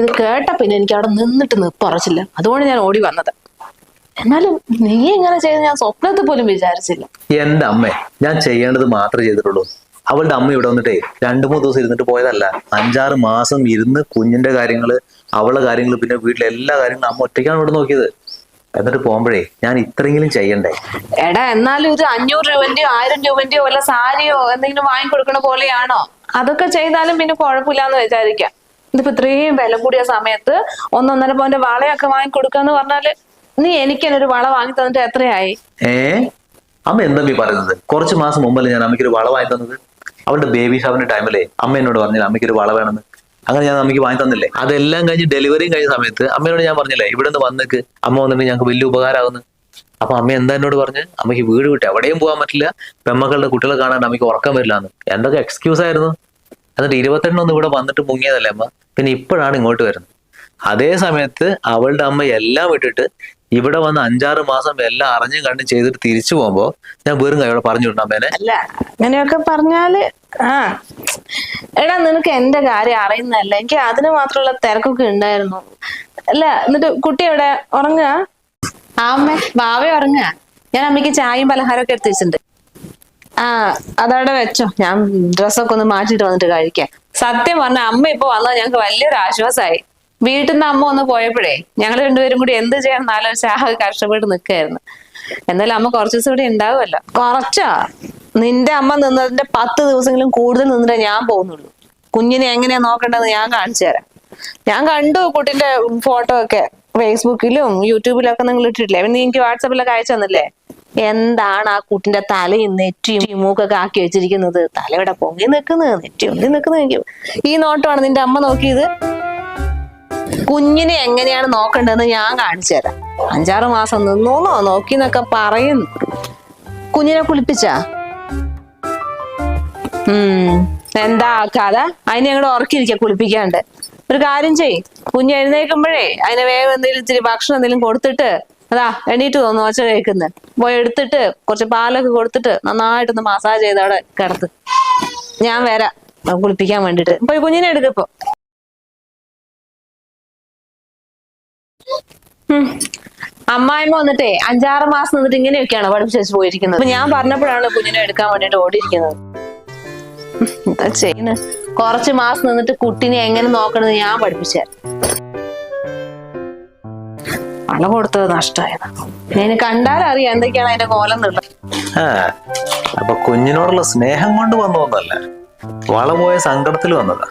ഇത് കേട്ട പിന്നെ എനിക്ക് അവിടെ നിന്നിട്ട് നിപ്പറച്ചില്ല അതുകൊണ്ട് ഞാൻ ഓടി വന്നത്. എന്നാലും നീ ഇങ്ങനെ ചെയ്ത് ഞാൻ സ്വപ്നത്തിൽ പോലും വിചാരിച്ചില്ല. എന്റെ അമ്മേ ഞാൻ ചെയ്യേണ്ടത് മാത്രമേ ചെയ്തിട്ടുള്ളൂ. അവളുടെ അമ്മ ഇവിടെ വന്നിട്ടേ രണ്ടു മൂന്ന് ദിവസം ഇരുന്നിട്ട് പോയതല്ല. അഞ്ചാറ് മാസം ഇരുന്ന് കുഞ്ഞിന്റെ കാര്യങ്ങൾ അവളുടെ കാര്യങ്ങൾ പിന്നെ വീട്ടിലെ എല്ലാ കാര്യങ്ങളും അമ്മ ഒറ്റയ്ക്കാണ് ഇവിടെ നോക്കിയത്. എന്നിട്ട് പോകുമ്പോഴേ ഞാൻ ഇത്രയെങ്കിലും ചെയ്യണ്ടേ? എടാ എന്നാലും ഇത് അഞ്ഞൂറ് രൂപന്റെയോ ആയിരം രൂപന്റെയോ വല്ല സാരിയോ എന്തെങ്കിലും വാങ്ങിക്കൊടുക്കണ പോലെയാണോ? അതൊക്കെ ചെയ്താലും പിന്നെ കുഴപ്പമില്ലാന്ന് വിചാരിക്കാം. ഇതിപ്പോ ഇത്രയും വില കൂടിയ സമയത്ത് ഒന്നൊന്നര പോന്റെ വളയൊക്കെ വാങ്ങിക്കൊടുക്കാന്ന് പറഞ്ഞാൽ നീ എനിക്ക് തന്നെ ഒരു വള വാങ്ങി തന്നിട്ട് എത്രയായി? ഏ? അമ്മ എന്താ പറയുന്നത്? കുറച്ച് മാസം മുമ്പല്ലേ ഞാൻ അമ്മയ്ക്ക് ഒരു വള വാങ്ങി തന്നത്? അവളുടെ ബേബി ഷവറിന്റെ ടൈമിലെ അമ്മ എന്നോട് പറഞ്ഞില്ല അമ്മയ്ക്ക് ഒരു വള വേണമെന്ന്. അങ്ങനെ ഞാൻ അമ്മയ്ക്ക് വാങ്ങി തന്നില്ലേ? അതെല്ലാം കഴിഞ്ഞ് ഡെലിവറിയും കഴിഞ്ഞ സമയത്ത് അമ്മയോട് ഞാൻ പറഞ്ഞില്ലേ ഇവിടെ നിന്ന് വന്നിക്ക് അമ്മ വന്നിട്ട് ഞങ്ങൾക്ക് വലിയ ഉപകാരമാകുന്നു. അപ്പൊ അമ്മ എന്താ എന്നോട് പറഞ്ഞ്? അമ്മയ്ക്ക് വീട് വിട്ട് എവിടെയും പോകാൻ പറ്റില്ല. പെമ്മക്കളുടെ കുട്ടികളെ കാണാൻ അമ്മയ്ക്ക് ഉറക്കം വരില്ല എന്ന് എന്തൊക്കെ എക്സ്ക്യൂസ് ആയിരുന്നു? എന്നിട്ട് ഇരുപത്തെണ്ണൊന്നും ഇവിടെ വന്നിട്ട് മുങ്ങിയതല്ലേ അമ്മ? പിന്നെ ഇപ്പോഴാണ് ഇങ്ങോട്ട് വരുന്നത്. അതേ സമയത്ത് അവളുടെ അമ്മ എല്ലാം വിട്ടിട്ട് ഇവിടെ വന്ന് അഞ്ചാറ് മാസം എല്ലാം അറിഞ്ഞും കണ്ടും ചെയ്തിട്ട് തിരിച്ചു പോകുമ്പോ ഞാൻ വെറും കൈയോടെ പറഞ്ഞു വിട്ടു അമ്മേനെ. അല്ല അങ്ങനെയൊക്കെ പറഞ്ഞാൽ ആ എടാ നിനക്ക് എന്റെ കാര്യം അറിയുന്നല്ല എനിക്ക് അതിന് മാത്രമുള്ള തിരക്കൊക്കെ ഉണ്ടായിരുന്നു. അല്ല എന്നിട്ട് കുട്ടി എവിടെ? ഉറങ്ങുക? ആ അമ്മ വാവ ഉറങ്ങുക. ഞാൻ അമ്മയ്ക്ക് ചായയും പലഹാരമൊക്കെ എടുത്ത് വെച്ചിട്ടുണ്ട്. ആ അതവിടെ വെച്ചോ. ഞാൻ ഡ്രസ്സൊക്കെ ഒന്ന് മാറ്റിട്ട് വന്നിട്ട് കഴിക്കാം. സത്യം പറഞ്ഞ അമ്മ ഇപ്പൊ വന്നത് ഞങ്ങൾക്ക് വലിയൊരു ആശ്വാസമായി വീട്ടിൽ നിന്ന് അമ്മ ഒന്ന് പോയപ്പോഴേ ഞങ്ങൾ രണ്ടുപേരും കൂടി എന്ത് ചെയ്യാൻ നാലോചിച്ച് ആകെ കഷ്ടപ്പെട്ട് നിൽക്കായിരുന്നു എന്നാലും അമ്മ കുറച്ച് ദിവസം കൂടി ഉണ്ടാവുമല്ലോ. കുറച്ചാ. നിന്റെ അമ്മ നിന്നതിന്റെ പത്ത് ദിവസങ്ങളും കൂടുതൽ നിന്നിട്ടേ ഞാൻ പോകുന്നുള്ളൂ. കുഞ്ഞിനെ എങ്ങനെയാ നോക്കേണ്ടതെന്ന് ഞാൻ കാണിച്ചു തരാം. ഞാൻ കണ്ടു കുട്ടിന്റെ ഫോട്ടോ ഒക്കെ. ഫേസ്ബുക്കിലും യൂട്യൂബിലും ഒക്കെ നിങ്ങൾ ഇട്ടിട്ടില്ലേ? പിന്നെ എനിക്ക് വാട്സാപ്പിലൊക്കെ അയച്ചു തന്നില്ലേ? എന്താണ് ആ കുട്ടിന്റെ തലയും നെറ്റിയും മൂക്കൊക്കെ ആക്കി വെച്ചിരിക്കുന്നത്? തലയുടെ പൊങ്ങി നിൽക്കുന്നത് നെറ്റി ഉന്തി നിൽക്കുന്നത് ഈ നോട്ടമാണ് നിന്റെ അമ്മ നോക്കിയത്? കുഞ്ഞിനെ എങ്ങനെയാണ് നോക്കേണ്ടതെന്ന് ഞാൻ കാണിച്ചു തരാം. അഞ്ചാറ് മാസം നിന്നോന്നോ? നോക്കി എന്നൊക്കെ പറയുന്നു. കുഞ്ഞിനെ കുളിപ്പിച്ച? ഉം. എന്താ ആക്കാത അതിനെ ഞങ്ങളുടെ ഉറക്കിരിക്കുക കുളിപ്പിക്കാണ്ട്. ഒരു കാര്യം ചെയ് കുഞ്ഞ് എഴുന്നേൽക്കുമ്പോഴേ അതിനെ വേഗം എന്തെങ്കിലും ഇച്ചിരി ഭക്ഷണം എന്തെങ്കിലും കൊടുത്തിട്ട് അതാ എണീറ്റ് തോന്നുന്നു ഒച്ച കേൾക്കുന്നത് പോയി എടുത്തിട്ട് കുറച്ച് പാലൊക്കെ കൊടുത്തിട്ട് നന്നായിട്ടൊന്ന് മസാജ് ചെയ്ത് അവിടെ കിടത്ത് ഞാൻ വരാം. കുളിപ്പിക്കാൻ വേണ്ടിട്ട് പോയി കുഞ്ഞിനെ എടുക്കപ്പോ. അമ്മായിമ്മ വന്നിട്ടേ അഞ്ചാറ് മാസം നിന്നിട്ട് ഇങ്ങനെയൊക്കെയാണ് പഠിപ്പിച്ചു വെച്ച് പോയിരിക്കുന്നത്. അപ്പൊ ഞാൻ പറഞ്ഞപ്പോഴാണ് കുഞ്ഞിനെ എടുക്കാൻ വേണ്ടിട്ട് ഓടിയിരിക്കുന്നത്. എന്താ ചെയ്യുന്നത് കുറച്ച് മാസം നിന്നിട്ട് കുട്ടിനെ എങ്ങനെ നോക്കണമെന്ന് ഞാൻ പഠിപ്പിച്ചു. വള കൊടുത്തത് നഷ്ടമായത്. ഞാൻ കണ്ടാലറിയാം എന്തൊക്കെയാണ് അതിന്റെ കോലം ആ അപ്പൊ കുഞ്ഞിനോടുള്ള സ്നേഹം കൊണ്ട് വന്നതൊന്നല്ല. വള പോയ സങ്കടത്തിൽ വന്നതാ.